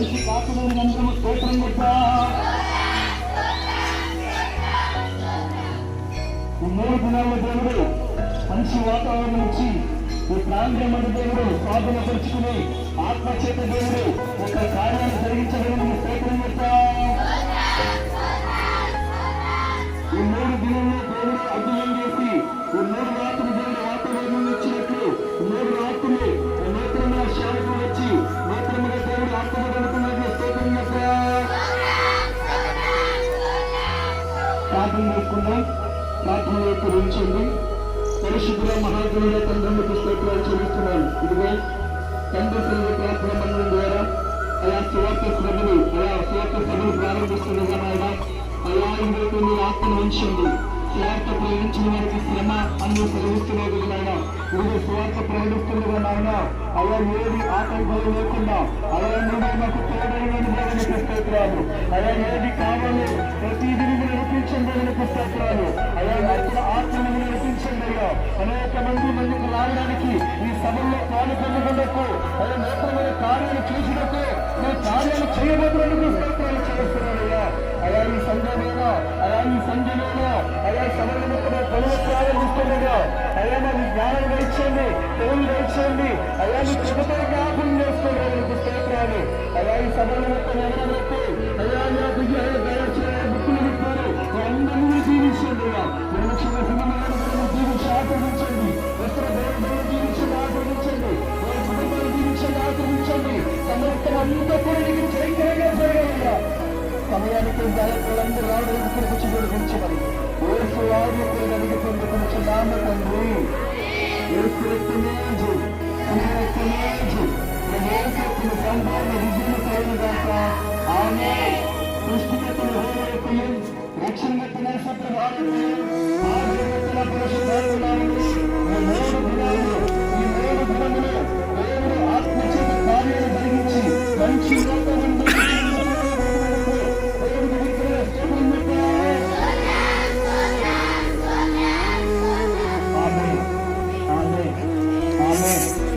కలిసి కాకులని అందరము స్తోత్రం కొట్టా ఈ మూడు దినాల దేవుడు మంచి వాతావరణం ఇచ్చి ఈ ప్రాంతమైన దేవుడు స్వాధీనపరుచుకుని ఆత్మచేత దేవుడు ఒక కార్యాన్ని జరిగించగలని స్తోత్రం చెప్తా ఈ మూడు దినంలో ప్రార్థన చేసుకుందాం. ప్రార్థన యొక్క ఉంచండి పరిశుద్ధుల మహాత్ముల తండ్రులకు స్తోత్రాలు చెల్లిస్తున్నాను. ఇదిగో తండ్రి పిల్లల ప్రార్థన మండలం ద్వారా అలా సువార్త సభలు అలా సువార్త సభలు ప్రారంభిస్తుండగా నాయన అయా ఇందుకు మీ ఆత్మను ఉంచండి. సువార్త ప్రయోగించిన వారికి శ్రమ అన్ని సెలవిస్తున్నది నాయన ఇది సువార్త ప్రయోగిస్తుండగా నాయన అలా ఏది ఆటంకాలు లేకుండా అలా నువ్వు నాకు తోడైన అనేక మంది మందికి రావడానికి ఈ సభల్లో పాలు పొందుకున్నకు అదే నూతనమైన కార్యాలు చేసినట్టు మీ కార్యాలు చేయబోతున్నందుకు స్తోత్రాలు చేస్తున్నానయ్యా. అలా ఈ సంఘంలో అలా ఈ సంఘంలో అలా సభల మొత్తం పొలం ప్రారంభిస్తుండగా అయ్యా నాకు జ్ఞానం దయచేయండి తెలివి దయచేయండి. అయ్యా మీ కృపతో జ్ఞాపం చేసుకోవడానికి స్తోత్రాలు. అలా అంతా కూడా నీకు చైతన్యంగా సమయానికి జాగ్రత్తలందరూ రావడానికి ఇక్కడికి వచ్చి గురించి ఏసు ఆరోగ్యం కలిగి కొంచెం నామ తండ్రి. ఏసు రక్తమేజు ఈ రక్తమేజు ఏసు సంపూర్ణ విజయం కలుగుగాక ఆమె సృష్టికర్తల హోమయకులు రక్షణ సత్య భారతీయులు ఆరోగ్య పురుషులు